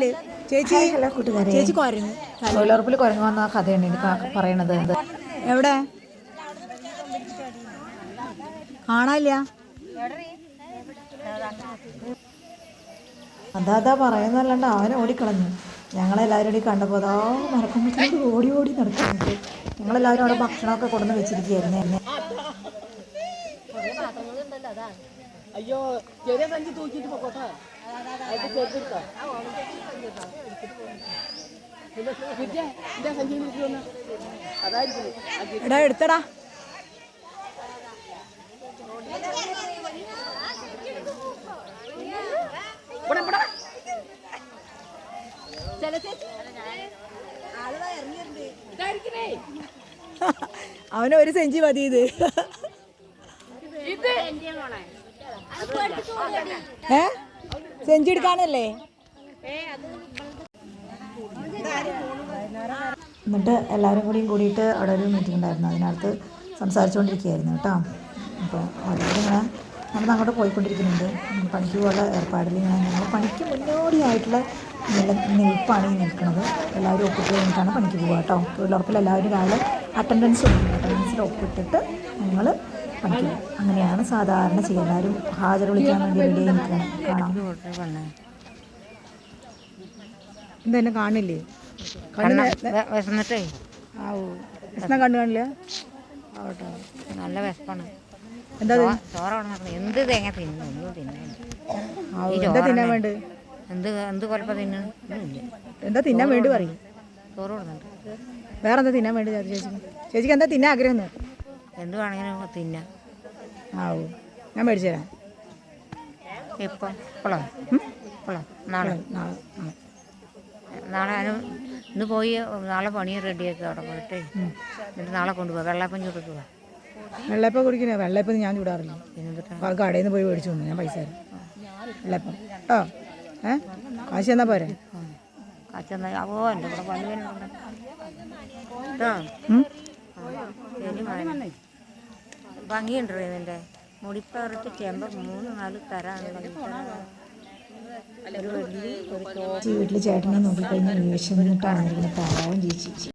ചേച്ചി ഹലോ കൂട്ടുകാരെ. ചേച്ചി കുരങ്ങ്. തൊഴിലുറപ്പിൽ കുരങ്ങ് വന്ന കഥയാണ് ഇത് പറയണത് എവിടെ? കാണാനില്ല. അതാ അതാ അവൻ അവനെ ഓടിക്കളഞ്ഞു. ഞങ്ങളെല്ലാവരും കൂടി കണ്ടപ്പോൾ അതാ മറക്കുമ്പോഴത്തേക്ക് ഓടി ഓടി നടക്കുന്നുണ്ട്. ഞങ്ങളെല്ലാവരും അവിടെ ഭക്ഷണമൊക്കെ കൊണ്ടുവന്ന് വെച്ചിരിക്കുകയായിരുന്നു. എന്നെ അയ്യോ ചെറിയ സഞ്ചി തൂക്കിയിട്ട് പൊക്കോട്ടെ? എടാ എടുത്തടാ. അവന് ഒരു സെഞ്ചി മതി ഇത്. ഇത് ഏ? സെഞ്ചി എടുക്കാനല്ലേ? എന്നിട്ട് എല്ലാവരും കൂടിയും കൂടിയിട്ട് അവിടെ ഒരു മീറ്റിംഗ് ഉണ്ടായിരുന്നു. അതിനകത്ത് സംസാരിച്ചുകൊണ്ടിരിക്കുകയായിരുന്നു കേട്ടോ. അപ്പോൾ അവരോട് ഇങ്ങനെ നമ്മൾ അങ്ങോട്ട് പോയിക്കൊണ്ടിരിക്കുന്നുണ്ട്. പണിക്ക് പോലെ ഏർപ്പാടിൽ ഇങ്ങനെ ഞങ്ങൾ പണിക്ക് മുന്നോടിയായിട്ടുള്ള നില നിൽപ്പാണ് ഈ നിൽക്കുന്നത്. എല്ലാവരും ഒപ്പിട്ട് കഴിഞ്ഞിട്ടാണ് പണിക്ക് പോകുക കേട്ടോ. തൊഴിലുറപ്പിൽ എല്ലാവരും രാവിലെ അറ്റൻഡൻസ് ഉണ്ട്. അറ്റൻഡൻസിൽ ഒപ്പിട്ടിട്ട് ഞങ്ങൾ പണിക്ക് അങ്ങനെയാണ് സാധാരണ ചെയ്യുക. എല്ലാവരും ഹാജർ വിളിക്കാൻ വേണ്ടി റെഡി നിൽക്കണം കാണാം. എന്താ എന്നെ കാണില്ലേ? വിശന്നിട്ടേ. പ്രശ്നം കണ്ണു കാണില്ല? ആവട്ടെ. നല്ല വിശപ്പാണ്. എന്താ ചോറ് അവിടെ നടക്കണം എന്ത് തേങ്ങ തിന്നു? ഒന്നും തിന്നാൻ തിന്നാൻ വേണ്ട എന്ത് എന്ത് കുഴപ്പം തിന്നു എന്താ തിന്നാൻ വേണ്ടി പറയും. ചോറ് കൊടുക്കുന്നുണ്ട് വേറെ എന്താ തിന്നാൻ വേണ്ടി ചേച്ചിക്ക് ചേച്ചിക്ക് എന്താ തിന്നാൻ ആഗ്രഹം? എന്ത് വേണമെങ്കിലും തിന്നാം. ആവൂ. ഞാൻ മേടിച്ചു തരാം. ഇപ്പം ഇപ്പോളോ? ഇപ്പോളോ? നാളെ? നാളെ നാളെ. ഇന്ന് പോയി നാളെ പണി റെഡിയാക്കി അവിടെ പോയിട്ട് എന്നിട്ട് നാളെ കൊണ്ടുപോകാം വെള്ളപ്പം ചൂടുക വെള്ളപ്പം കുടിക്കണേ? വെള്ളപ്പം ഞാൻ ചൂടാറില്ല. കടയിൽ നിന്ന് പോയി മേടിച്ചു കൊണ്ടു ഞാൻ പൈസ തരാം. വെള്ളപ്പം ഓ ഏ? കാശ് തന്നാ പോരെ? കച്ചെന്ന അവോ എന്റെ? ശരി മോനെ. ഭംഗിയുണ്ടോ ഇതിന്റെ? മുടിപ്പറത്ത് ചെമ്പ് മൂന്ന് നാല് തരാനുള്ള വീട്ടിൽ ചേട്ടനെ നോക്കിക്കഴിഞ്ഞാൽ വിഷമിട്ടാണ് ഇരിക്കുന്നത് പാവം ചേച്ചി.